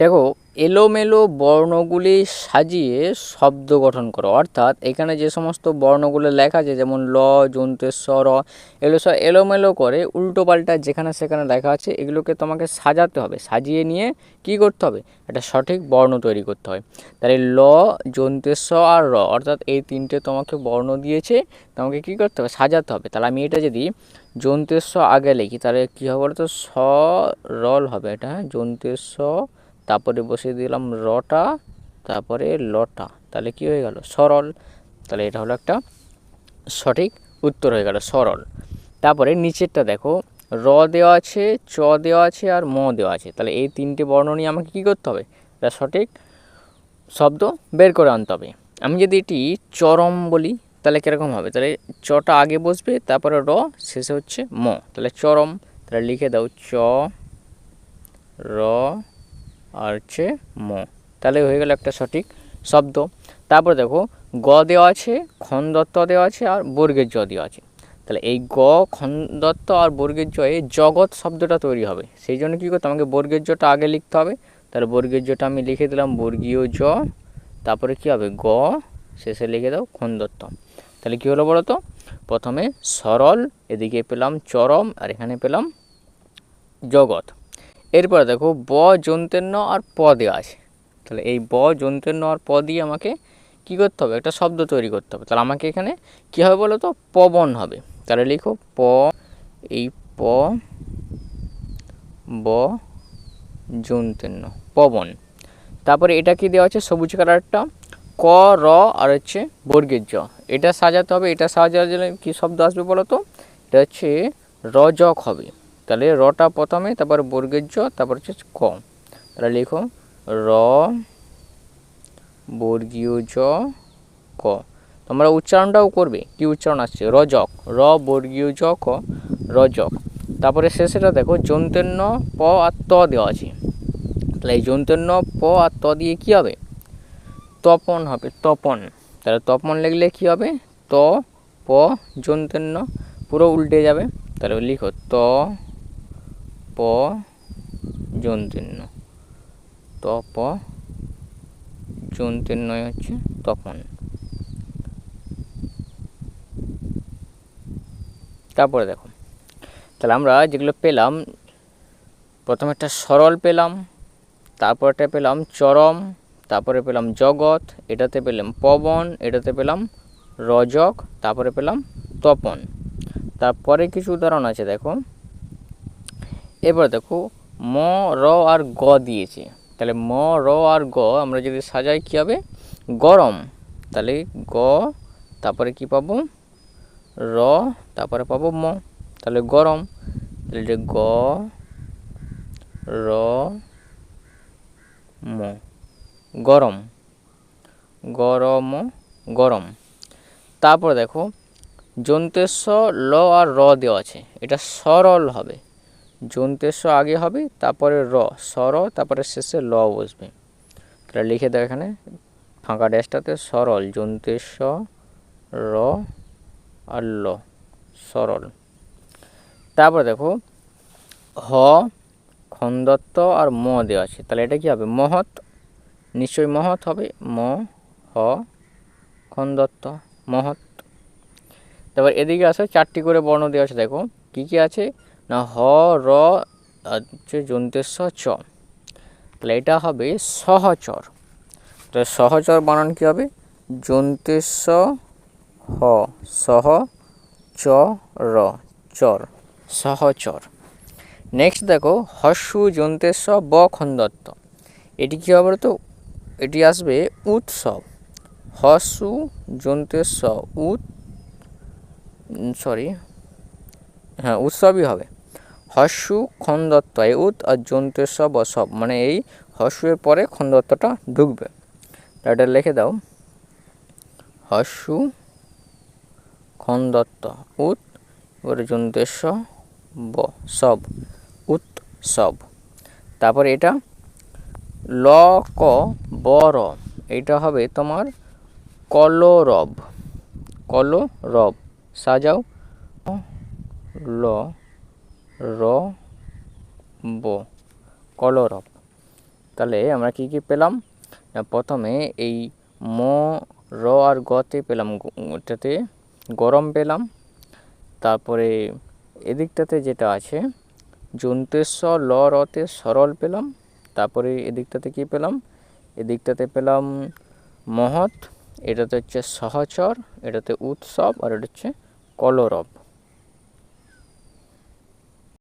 দেখো, এলোমেলো বর্ণগুলি সাজিয়ে শব্দ গঠন করো। অর্থাৎ এখানে যে সমস্ত বর্ণগুলো লেখা আছে, যেমন ল যন্তেস্ব র এগুলো সব এলোমেলো করে উল্টো পাল্টা যেখানে সেখানে লেখা আছে, এগুলোকে তোমাকে সাজাতে হবে। সাজিয়ে নিয়ে কি করতে হবে? একটা সঠিক বর্ণ তৈরি করতে হয়। তাহলে ল যন্তেস্ব আর র, অর্থাৎ এই তিনটে তোমাকে বর্ণ দিয়েছে, তোমাকে কি করতে হবে? সাজাতে হবে। তাহলে আমি এটা যদি যন্তেস্ব আগে লিখি, তাহলে কী হবে বলতো? রল হবে এটা হ্যাঁ? যন্তেস্ব তারপরে বসিয়ে দিলাম রটা, তারপরে লটা। তাহলে কি হয়ে গেল? সরল। তাহলে এটা হলো একটা সঠিক উত্তর হয়ে গেল, সরল। তারপরে নিচেরটা দেখো, র দেওয়া আছে, চ দেওয়া আছে আর ম দেওয়া আছে। তাহলে এই তিনটে বর্ণ নিয়ে আমাকে কী করতে হবে? এটা সঠিক শব্দ বের করে আনতে হবে। আমি যদি এটি চরম বলি, তাহলে কীরকম হবে? তাহলে চটা আগে বসবে, তারপরে র, শেষে হচ্ছে ম। তাহলে চরম, তাহলে লিখে দাও, চ, র আর হচ্ছে ম। তাহলে হয়ে গেল একটা সঠিক শব্দ। তারপর দেখো, গ দেওয়া আছে খন্দত্ত দেওয়া আছে আর বর্গের জ দেওয়া আছে। তাহলে এই গ খন্দত্ত আর বর্গের জয়ে জগৎ শব্দটা তৈরি হবে। সেই জন্য কী করতে আমাকে বর্গের জটা আগে লিখতে হবে। তাহলে বর্গের জটা আমি লিখে দিলাম, বর্গীয় জ। তারপরে কী হবে? গ, শেষে লিখে দাও খন্দত্ত তাহলে কী হলো বলো তো প্রথমে সরল, এদিকে পেলাম চরম, আর এখানে পেলাম জগৎ। এরপরে দেখো ব যন্ত্রেণ্য আর প দেওয়া আছে। তাহলে এই ব যন্ত্রেণ্য আর প দিয়ে আমাকে কী করতে হবে? একটা শব্দ তৈরি করতে হবে। তাহলে আমাকে এখানে কী হবে বলো তো? পবন হবে। তাহলে লিখো প, এই প, ব যন্ত্রেণ্য, পবন। তারপরে এটা কি দেওয়া আছে? সবুজ কালারটা। ক, র আর হচ্ছে বর্গের জ। এটা সাজাতে হবে। এটা সাজাতে গেলে কী শব্দ আসবে বলো তো? এটা হচ্ছে রজক হবে। তাহলে রটা প্রথমে, তারপর বর্গের জ, তারপর হচ্ছে ক। তাহলে লিখো র বর্গীয় জ, ক। তোমরা উচ্চারণটাও করবে, কি উচ্চারণ আসছে? রজক। র বর্গীয় জ, ক, রজক। তারপরে শেষেটা দেখো যন্ত্রেণ্য প আর ত দেওয়া আছে। তাহলে এই যন্ত্রেণ্য প আর ত দিয়ে কী হবে? তপন হবে, তপন। তাহলে তপন লিখলে কী হবে? ত, প যন্ত্রেণ্য পুরো উল্টে যাবে। তাহলে লিখো ত প যন্ত্রেণ্য ত প যন্ত্রেণ্যয় হচ্ছে তপন। তারপরে দেখো, তাহলে আমরা যেগুলো পেলাম প্রথমে একটা সরল পেলাম, তারপরটা পেলাম চরম, তারপরে পেলাম জগৎ, এটাতে পেলাম পবন, এটাতে পেলাম রজক, তারপরে পেলাম তপন। তারপরে কিছু উদাহরণ আছে, দেখো। এবার দেখো, ম, র আর গ দিয়েছে। তাহলে ম, র আর গ আমরা যদি সাজাই কী হবে? গরম। তাহলে গ, তারপরে কি পাবো? র, তারপরে পাবো ম। তাহলে গরম। তাহলে গ, র, ম। গরম। গরম গরম। তারপর দেখো যন্তেস্ব ল আর র দেওয়া আছে। এটা সরল হবে। যন্তেস্ব আগে হবে, তারপরে র সর তারপরে শেষে ল বসবে। তাহলে লিখে দাও এখানে, ফাঁকা ড্যাশটাতে সরল যন্তেস্ব র আর ল, সরল। তারপর দেখো, হ, খন্দত্ত আর ম দেওয়া আছে। তাহলে এটা কী হবে? মহৎ, নিশ্চয়ই মহৎ হবে। ম, হ, খন্দত্ত, মহৎ। তারপর এদিকে আসো চারটি করে বর্ণ দেওয়া আছে। দেখো, কী কী আছে? না হ র হচ্ছে যন্তেস্ব চ। তাহলে এটা হবে সহচর। তো সহচর বানান কী হবে? যন্তেস্ব হ, সহ, চ, র, চর, সহচর। নেক্সট দেখো হস্যু যন্তেস্ব ব, খন্দত্ত। এটি কী হবে তো এটি আসবে উৎসব। হস্যু যন্তেস্ব উৎ সরি হ্যাঁ উৎসবই হবে। হস্যু খন্দত্ত এই উৎ আর যন্তেস্ব বসব মানে এই হস্যের পরে খন্দত্বটা ঢুকবে। এটা লিখে দাও। হস্যু খন্দত্ত উৎ, এবারে যন্তেস্ব ব, সব উৎসব তারপরে এটা ল, ক বর এইটা হবে তোমার কলরব কলরব। সাজাও। ল র ব কলরব। তাহলে আমরা কি কি পেলাম? প্রথমে এই ম, র আর গতে পেলাম ওটাতে গরম পেলাম। তারপরে এদিকটাতে যেটা আছে, জন্তেশ্বর, ল, রতে সরল পেলাম। তারপরে এদিকটাতে কি পেলাম? এদিকটাতে পেলাম মহৎ, এটাতে হচ্ছে সহচর, এটাতে উৎসব, আর এটা হচ্ছে কলরব।